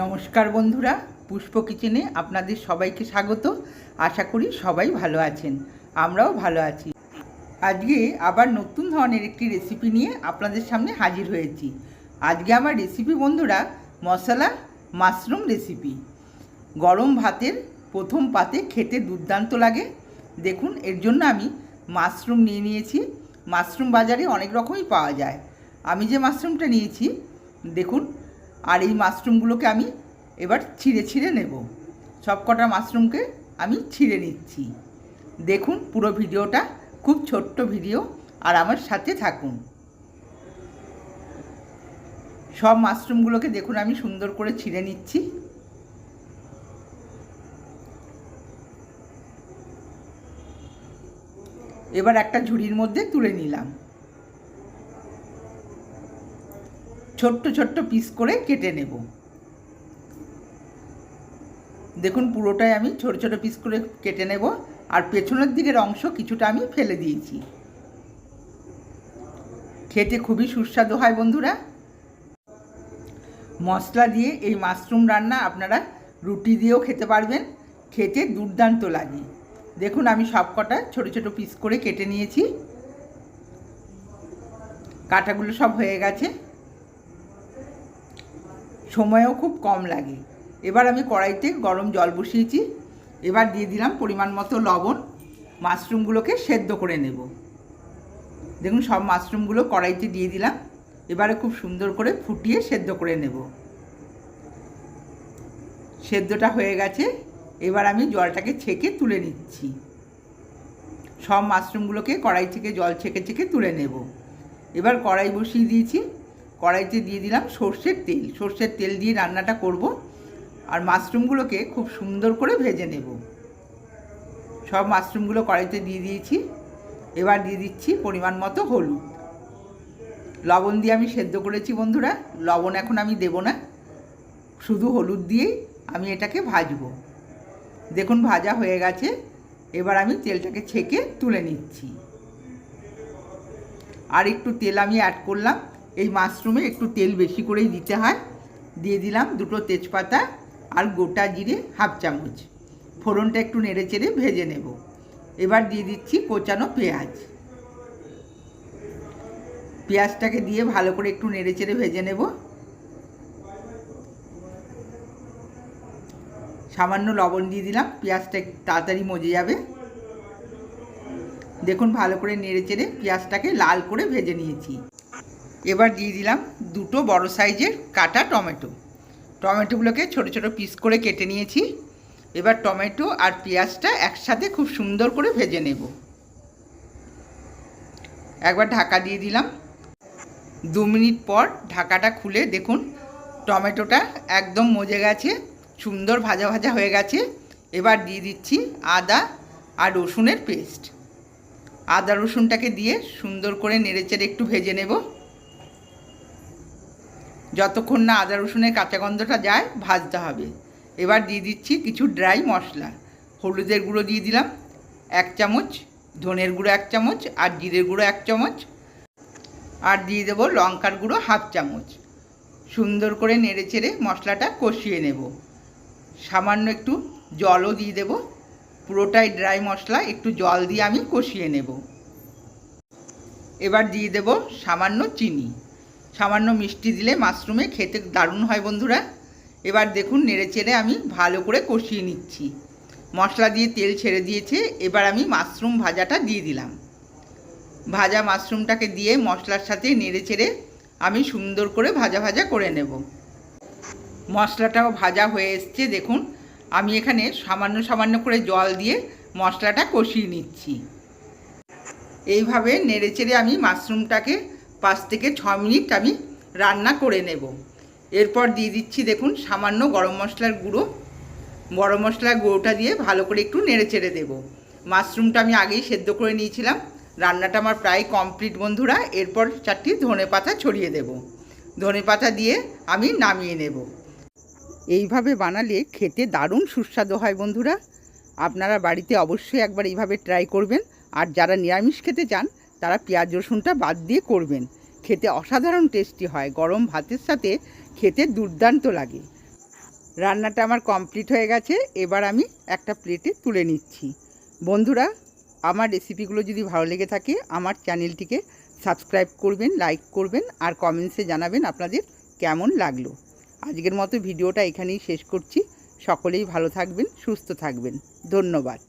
নমস্কার বন্ধুরা, পুষ্প কিচেনে আপনাদের সবাইকে স্বাগত। আশা করি সবাই ভালো আছেন, আমরাও ভালো আছি। আজকে আবার নতুন ধরনের একটি রেসিপি নিয়ে আপনাদের সামনে হাজির হয়েছি। আজকে আমার রেসিপি বন্ধুরা, মশলা মাশরুম রেসিপি গরম ভাতের প্রথম পাতে খেতে দুর্দান্ত লাগে। দেখুন, এর জন্য আমি মাশরুম নিয়ে নিয়েছি। মাশরুম বাজারে অনেক রকমই পাওয়া যায়। আমি যে মাশরুমটা নিয়েছি, দেখুন আর এই মাশরুমগুলোকে আমি এবার ছিঁড়ে ছিঁড়ে নেব। সব কটা মাশরুমকে আমি ছিঁড়ে নিচ্ছি। দেখুন পুরো ভিডিওটা, খুব ছোট্ট ভিডিও, আর আমার সাথে থাকুন। সব মাশরুমগুলোকে দেখুন, আমি সুন্দর করে ছিঁড়ে নিচ্ছি। এবার একটা ঝুড়ির মধ্যে তুলে নিলাম। ছোট্ট ছোট্ট পিস করে কেটে নেব। দেখুন পুরোটাই আমি ছোট ছোট পিস করে কেটে নেব আর পেছনের দিকের অংশ কিছুটা আমি ফেলে দিয়েছি। খেতে খুবই সুস্বাদু হয় বন্ধুরা। মশলা দিয়ে এই মাশরুম রান্না আপনারা রুটি দিয়েও খেতে পারবেন। খেতে দুর্দান্ত লাগে। দেখুন আমি সব কটা ছোটো ছোটো পিস করে কেটে নিয়েছি। কাটাগুলো সব হয়ে গেছে। সময়ও খুব কম লাগে। এবার আমি কড়াইতে গরম জল বসিয়েছি। এবার দিয়ে দিলাম পরিমাণ মতো লবণ। মাশরুমগুলোকে সেদ্ধ করে নেব। দেখুন, সব মাশরুমগুলো কড়াইতে দিয়ে দিলাম। এবারে খুব সুন্দর করে ফুটিয়ে সেদ্ধ করে নেব। সেদ্ধটা হয়ে গেছে। এবার আমি জলটাকে ছেঁকে তুলে নিচ্ছি। সব মাশরুমগুলোকে কড়াই থেকে জল ছেঁকে ছেঁকে তুলে নেব। এবার কড়াই বসিয়ে দিয়েছি। কড়াইতে দিয়ে দিলাম সর্ষের তেল। সর্ষের তেল দিয়ে রান্নাটা করব আর মাশরুমগুলোকে খুব সুন্দর করে ভেজে নেব। সব মাশরুমগুলো কড়াইতে দিয়ে দিয়েছি। এবার দিয়ে দিচ্ছি পরিমাণ মতো হলুদ। লবণ দিয়ে আমি সেদ্ধ করেছি বন্ধুরা। লবণ এখন আমি দেব না। শুধু হলুদ দিয়েই আমি এটাকে ভাজবো। দেখুন ভাজা হয়ে গেছে। এবার আমি তেলটাকে ছেঁকে তুলে নিচ্ছি। আর একটু তেল আমি অ্যাড করলাম। এই মাশরুমে একটু তেল বেশি করেই দিতে হয়। দিয়ে দিলাম দুটো তেজপাতা আর গোটা জিরে হাফ চামচ। ফোড়নটা একটু নেড়ে চেড়ে ভেজে নেব। এবার দিয়ে দিচ্ছি কোচানো পেঁয়াজ। পেঁয়াজটাকে দিয়ে ভালো করে একটু নেড়ে চেড়ে ভেজে নেব। সামান্য লবণ দিয়ে দিলাম, পেঁয়াজটা তাড়াতাড়ি মজে যাবে। দেখুন ভালো করে নেড়ে চেড়ে পেঁয়াজটাকে লাল করে ভেজে নিয়েছি। এবার দিয়ে দিলাম দুটো বড় সাইজের কাটা টমেটো। টমেটোগুলোকে ছোট ছোট পিস করে কেটে নিয়েছি। এবার টমেটো আর পেঁয়াজটা একসাথে খুব সুন্দর করে ভেজে নেব। একবার ঢাকা দিয়ে দিলাম। দু মিনিট পর ঢাকাটা খুলে দেখুন, টমেটোটা একদম মজে গেছে, সুন্দর ভাজা ভাজা হয়ে গেছে। এবার দিয়ে দিচ্ছি আদা আর রসুনের পেস্ট। আদা রসুনটাকে দিয়ে সুন্দর করে নেড়েচেড়ে একটু ভেজে নেব। যতক্ষণ না আদা রসুনের কাঁচা গন্ধটা যায়, ভাজতে হবে। এবার দিয়ে দিচ্ছি কিছু ড্রাই মশলা। হলুদের গুঁড়ো দিয়ে দিলাম, এক চামচ, ধনের গুঁড়ো এক চামচ আর জিরের গুঁড়ো এক চামচ। আর দিয়ে দেবো লঙ্কার গুঁড়ো হাফ চামচ। সুন্দর করে নেড়ে চেড়ে মশলাটা কষিয়ে নেব। সামান্য একটু জলও দিয়ে দেব। পুরোটাই ড্রাই মশলা, একটু জল দিয়ে আমি কষিয়ে নেব। এবার দিয়ে দেব সামান্য চিনি। সামান্য মিষ্টি দিলে মাশরুমে খেতে দারুণ হয় বন্ধুরা। এবার দেখুন, নেড়ে চেড়ে আমি ভালো করে কষিয়ে নিচ্ছি। মশলা দিয়ে তেল ছেড়ে দিয়েছে, এবার আমি মাশরুম ভাজাটা দিয়ে দিলাম। ভাজা মাশরুমটাকে দিয়ে মশলার সাথে নেড়ে চেড়ে আমি সুন্দর করে ভাজা ভাজা করে নেব। মশলাটাও ভাজা হয়ে এসছে, দেখুন। আমি এখানে সামান্য সামান্য করে জল দিয়ে মশলাটা কষিয়ে নিচ্ছি। এইভাবে নেড়ে চেড়ে আমি মাশরুমটাকে পাঁচ থেকে ছ মিনিট আমি রান্না করে নেব। এরপর দিয়ে দিচ্ছি দেখুন সামান্য গরম মশলার গুঁড়ো। গরম মশলার গুঁড়োটা দিয়ে ভালো করে একটু নেড়ে চেড়ে দেবো। মাশরুমটা আমি আগেই সেদ্ধ করে নিয়েছিলাম। রান্নাটা আমার প্রায় কমপ্লিট বন্ধুরা। এরপর চারটি ধনে পাতা ছড়িয়ে দেব। ধনে পাতা দিয়ে আমি নামিয়ে নেব। এইভাবে বানালে খেতে দারুণ সুস্বাদু হয় বন্ধুরা। আপনারা বাড়িতে অবশ্যই একবার এইভাবে ট্রাই করবেন। আর যারা নিরামিষ খেতে চান তারা পেঁয়াজ, রসুনটা বাদ দিয়ে করবেন। খেতে অসাধারণ টেস্টি হয়। গরম ভাতের সাথে খেতে দুর্দান্ত লাগে। রান্নাটা আমার কমপ্লিট হয়ে গেছে। এবার আমি একটা প্লেটে তুলে নিচ্ছি। বন্ধুরা, আমার রেসিপিগুলো যদি ভালো লেগে থাকে, আমার চ্যানেলটিকে সাবস্ক্রাইব করবেন, লাইক করবেন আর কমেন্টসে জানাবেন আপনাদের কেমন লাগল। আজকের মতো ভিডিওটা এখানেই শেষ করছি। সকলেই ভালো থাকবেন, সুস্থ থাকবেন। ধন্যবাদ।